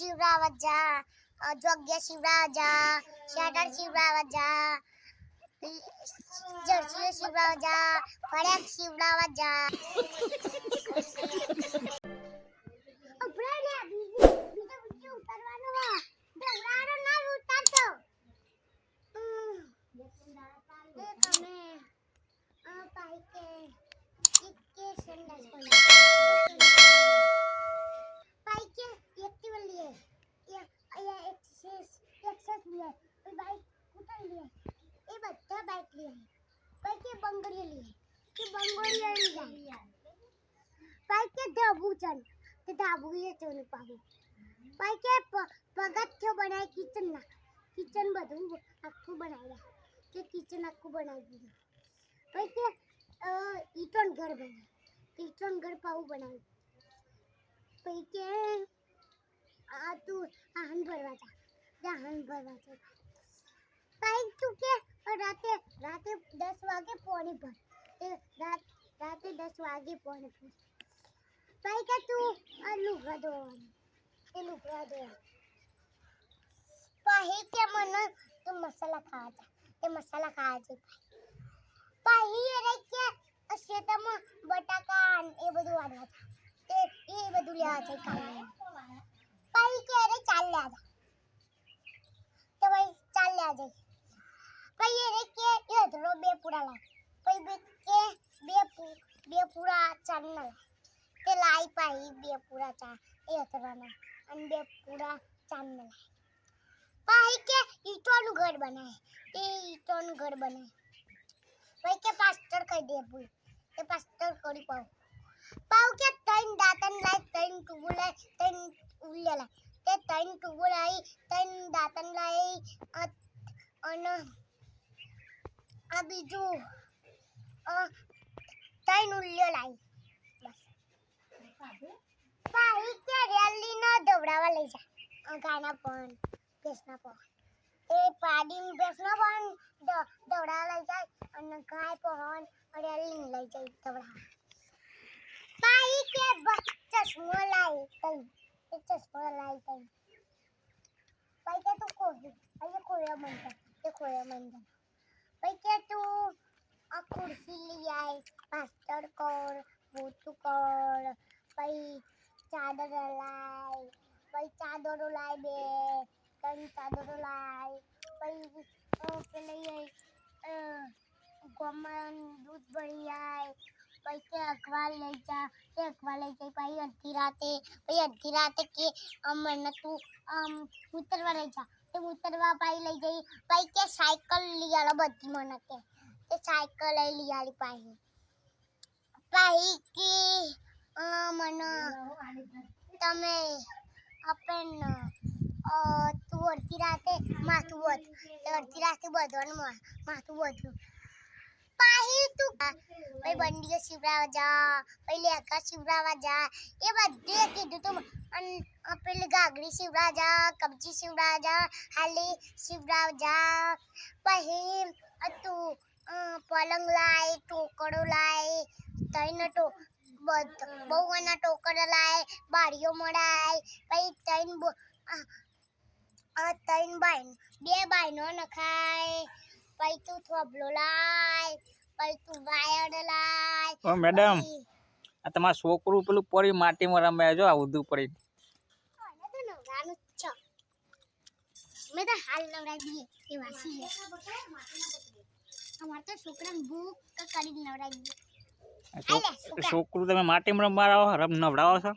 శివరావజ్జ జోగ్య శివరాజ షటర్ శివరావజ్జ జర్సీ శివరావజ్జ పడక్ శివరావజ్జ Thank you. પાઈકે બંગડી લીએ કે બંગડી લઈ જાય પાઈકે ધાબુ ચન તે ધાબુ એ ચન પાહુ પાઈકે પગથિયો બનાય કિચન ના કિચન બધું આખું બનાવ્યા કે કિચન આખું બનાવી દીધું પાઈકે ઈટન ઘર બનાવ્યું ઈટન ઘર પાવું બનાવ્યું પાઈકે આ તું આહન ભરવા જા આહન ભરવા જા પાઈક તું કે રાતે રાતે દસ વાગે પોણી એ રાત, રાતે દસ વાગે પોણી ભર. ભાઈ કે તું આ લુગડા ધોવાનું એ લુગડા ધોવાનું પછી કે મને તું મસાલા ખાવા જા એ મસાલા ખાવા છે પછી એ રહી કે શેતામાં બટાકા એ બધું વાળવા છે એ એ બધું લેવા છે કાલે. પછી કે રે ચાલ લે જા તો ભાઈ ચાલ લે જાય પછી એ રહી કે એ ધરો બે પૂરા લાવ પછી બે કે બે પૂ બે પૂરા ચાર ના લાવ તે લાઈ પાઈ બે પૂરા ચા એ અથવાના અને બે પૂરા ચાંદ લાઈ પાઈ કે ઈટોનું ઘર બનાય એ ઈટોનું ઘર બનાય ભાઈ કે પાસ્ટર કહી દે ભૂલ એ પાસ્ટર કરી પાઉ પાઉ કે તૈન દાતન લાઈ તૈન ટુબુ લાઈ તૈન ઉલ્યા લાઈ તે તૈન ટુબુ લાઈ તૈન દાતન લાઈ અ- અને આ બીજું તૈન ઉલ્યો લાઈ. ભાઈ કે રેલી ન દવડાવવા લઈ જા. ગાના પણ ભેંસના પણ એ પાડી ભેંસનો પણ દ- લઈ જાય અને ગાય પણ રેલી લઈ જાય દવડાવવા. ભાઈ કે ચશ્મો લાઈ તઈ. એ ચશ્મો લાઈ તઈ. ભાઈ કે તું કોઈ ભાઈ ખોયા મંદર એ ખોયા મંદર ભાઈ કે તું આ ખુરશી લઈ આય પાસ્ટર કર પોતું કર પછી ચાદર લાય પછી ચાદરો લાય બે ત્રણ ચાદરો લાય પછી પેલી ગમન દૂધ ભરી આય પછી કે અખબાર લઈ જા એ અખબાર લઈ જાય પછી અડધી રાતે પછી અડધી રાતે કે અમને તું આમ ઉતરવા લઈ ઉતરવા પાઈ લઈ જઈ. પાઈ કે સાયકલ લઈ આલો બધી મને કે. તે સાયકલ લઈ આલી પાછી પાછી કે મને તમે આપણ અ, તું અડધી રાતે માથું વધ અડધી રાતે બધવાનું માથું વધ્યું પાહી તું ભાઈ બંડીઓ શિવરાવા જા પછી લેખા શિવરાવા જા. એ બધે કીધું તું પેલી શિવરાજા કબજી શિવરાજા હાલી શિવરાજા પહી પછી આ તું અ, પલંગ લાય ટોકડો લાય તઈને ટો બધ બહુ એના ટોકરા લાય બારીઓ મળાય પછી તઈને બો- આ આ તઈને બાઈ બે બાઈનો નખાય પછી તું થોભલો લાય પછી તું વાયર લાય મેડમ આ તમારું છોકરું પેલું પડી માટીમાં રમે જો આ ઉધું પડી આને તો નવરાનું જ છે મેં તો હાલ નવરાઈ દઈએ એવા છીએ અમારે તો છોકરાને ભૂખ કરી નવરાઈ દઈએ આ છોક- છોકરું તમે માટીમાં રમવા રમ નવડાવો છો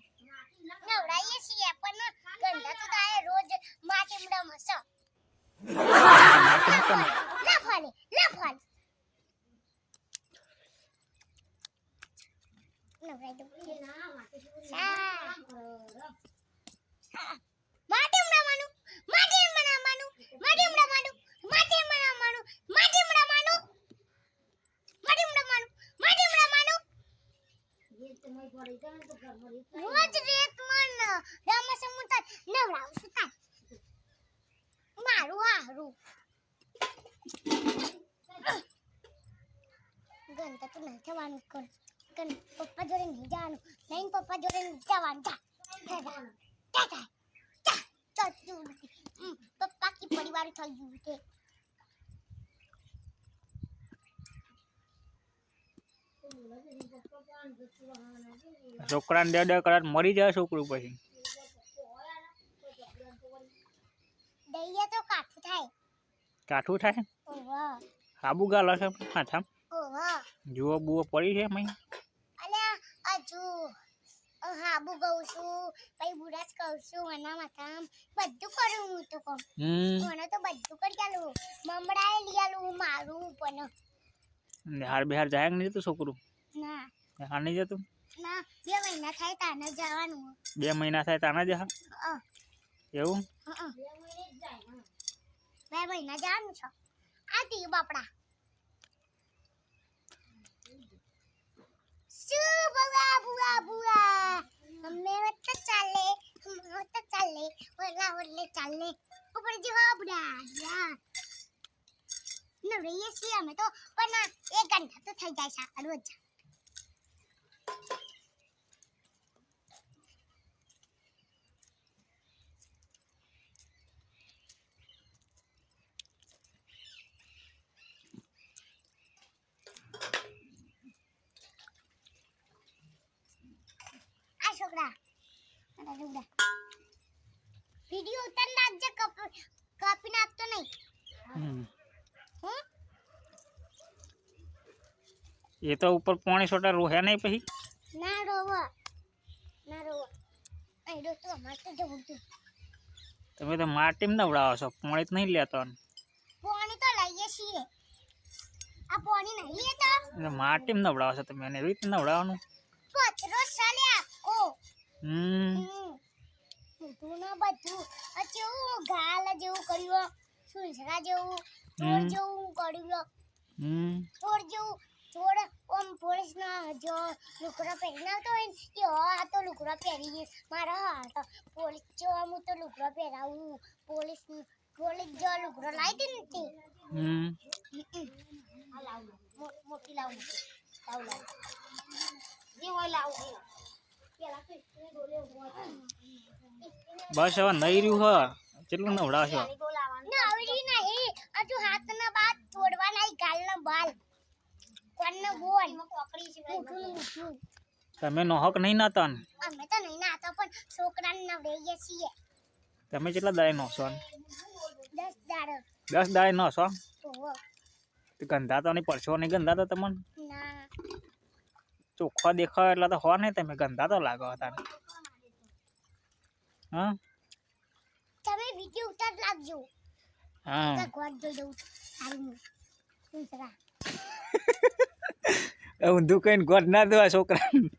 નવરાઈએ છીએ પણ ગંધા તો થાય રોજ માટી રમસ માટીમાં કેમ? લફાલે લફાલે નવરાઈ દઉં સા. માટીમાં રમવાનું માટીમાં રમવાનું માટીમાં રમવાનું માટીમાં રમવાનું માટીમાં રમવાનું માટીમાં રમવાનું માટીમાં રમવાનું રોજ રેત મન રમસ મુતા નવરાવું સુતા મારું હારું. ગંતા તો નહીં થવાનું કર ગન પપ્પા જોડે નહીં જવાનું, નહીં પપ્પા જોડે નહીં જવાનું, જા સારું થઈ ગયું તે છોકરાને દે દે કરાર મરી જાય છોકરું પછી. દઈએ તો કાઠું થાય. કાઠું થાય? સાબુ ગાલો છે માથામાં જુઓ બુઓ પડી છે મય. અલ્યા હજુ હાબુ ગઉ છું પછી બુરાજ કહું છું એના માથામ બધું કરું હું તો કહું મને તો બધું કરી આલું. મમડાએ લઈ આલું મારું પણ હાર બિહાર જાય કે નહીં જતું છોકરું ના હાર નહીં જતું ના બે મહિના થાય તાને જવાનું બે મહિના થાય તાના જ હા અ, એવું? અ, અ. બે મહિના જવાનું છો? આ તી બાપડા. શું બુઆ બુઆ બુઆ હમે વત ચાલે હમ વત ચાલે ઓલા ઓલે ચાલે. ઉપર જો બુડા યા રહીએ છીએ અમે તો પણ એક ઘંટા તો થઈ જાય છે રોજ આ છોકરા આ છોકરા વિડિયો ઉતાર નાખજે કપ- કાપી નાખતો નહીં હમ હું એ તો ઉપર પોણી સોટા રોહે નહીં પછી? ના રોવા. ના રોવો. દોસ્તો માટી તો જવું તું તમે તો માટીમ નવડાવો છો પોણી તો નહીં લેતો પાણી તો લઈએ છીએ. આ પાણી નહીં લેતો. અને માટીમ નવડાવો છો તમે એને એવી રીતે નવડાવવાનું? કચરો સાલે આખો. હમ. હમ. બધું ને બધું. આ જેવું ગાલ જેવું કર્યું સુંસરા જેવું ચોર જેવું કર્યું. હમ. ચોર જેવું. ચોર ઓમ પોલીસ ના જો લુકડો પહેરીને આવતો હોય ને એ હો આ તો લુકડો પહેરી મારો હાથ પોલીસ જો હું તો લુકડો પહેરાવું પોલીસ પોલીસ જો લુકડો લાવી દે ને તે હમ આ લાવું મો- મોટી લાવું લાવું લાવું જે હોય લાવું એ. પેલા તો ઇસ્ત્રી ડોલે ઊભો હતો. બસ હવે નહીં રહ્યું હ કેટલું નવડાવશો નવરી નહીં હજુ હાથના બાદ તોડવાના ઈ ગાલના બાલ કોણનો બોલ તમે નોહક નહીં નાતા ને? અમે તો નહીં નાતા પણ છોકરાને નવડાવીએ છીએ. તમે કેટલા દાય નો છો? દસ દાડો. દસ દાય નો છો? તો ગંધા તો નહીં પડશો નહીં ગંધા તો તમને? ના. ચોખ્ખો દેખાવ એટલે તો હો નહીં તમે ગંધા તો લાગો હતા હા? તમે વીડિયો ઉતાર લાગજો. હા. ભગવાન જોઈ દઉં સારું ઊંધું કહીને ગોઠ ના દેવા છોકરા છો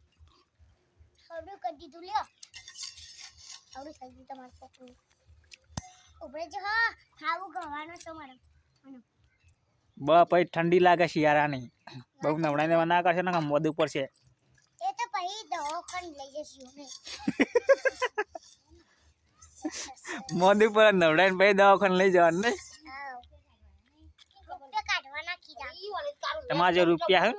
બ પછી ઠંડી લાગે શિયાળાની બહુ નવડાઈ દેવા ના કરશે ને ઉપર પડશે એ તો પછી દવાખાને લઈ જશું અમે. મોદું પર નવડાઈને પછી દવાખાને લઈ જવાનું ને હાવ. રૂપિયા કાઢવાના કીધા તમારા જે રૂપિયા હે?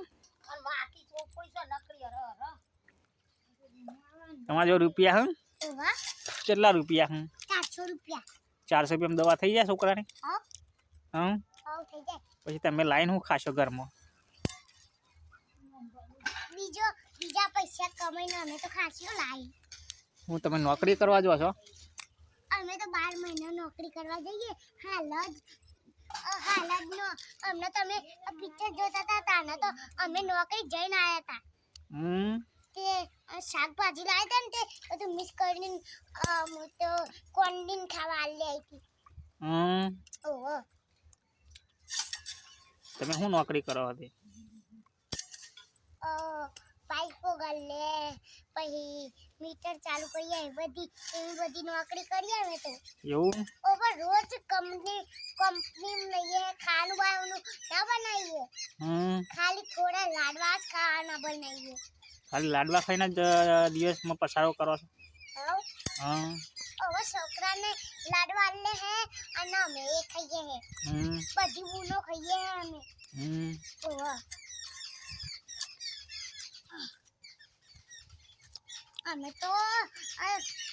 તમારા જો રૂપિયા હે? કેટલા રૂપિયા હું? ચારસો રૂપિયા રૂપિયામાં દવા થઈ જાય છોકરાને? હમ પછી તમે લાઈન હું ખાશો ઘરમાં? બીજો બીજા પૈસા કમાઈને અમે તો ખાસીઓ લાવી હું તમે નોકરી કરવા જો છો? અમે તો બાર મહિના નોકરી કરવા જઈએ. હાલ જ. અ, નો અમને તમે પિક્ચર જોતા હતા તાને તો અમે નોકરી જઈને આવ્યા હતા. હમ? તે શાકભાજી લાવ્યા હતા ને તે બધું મિક્સ કરીને હું તો કોન્ડીન ખાવા આલી આવી હમ? ઓહો. તમે શું નોકરી કરો હતી? પાઇપો ગલ્લે પછી મીટર ચાલુ કરીએ બધી એવી બધી નોકરી કરીએ અમે તો. એવું? રોજ કંપની કંપની લઈએ ખાવાનું બાવાનું ના બનાવીએ. હમ. ખાલી થોડા લાડવા જ ખાવાના બનાવીએ. ખાલી લાડવા ખાઈને જ દિવસમાં પસારો કરો છો? હા હવે છોકરાને લાડવા લે હે અને અમે એ ખાઈએ હે. હમ. બધી બૂનો ખાઈએ હે અમે. હમ. ઓહો અમે તો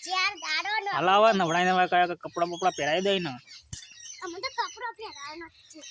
ચાર દાડો ન હલાવ નવડાઈ નવા કયા કપડા બપડા પહેરાઈ દઈ ને. અમે તો કપડો પહેરાય નથી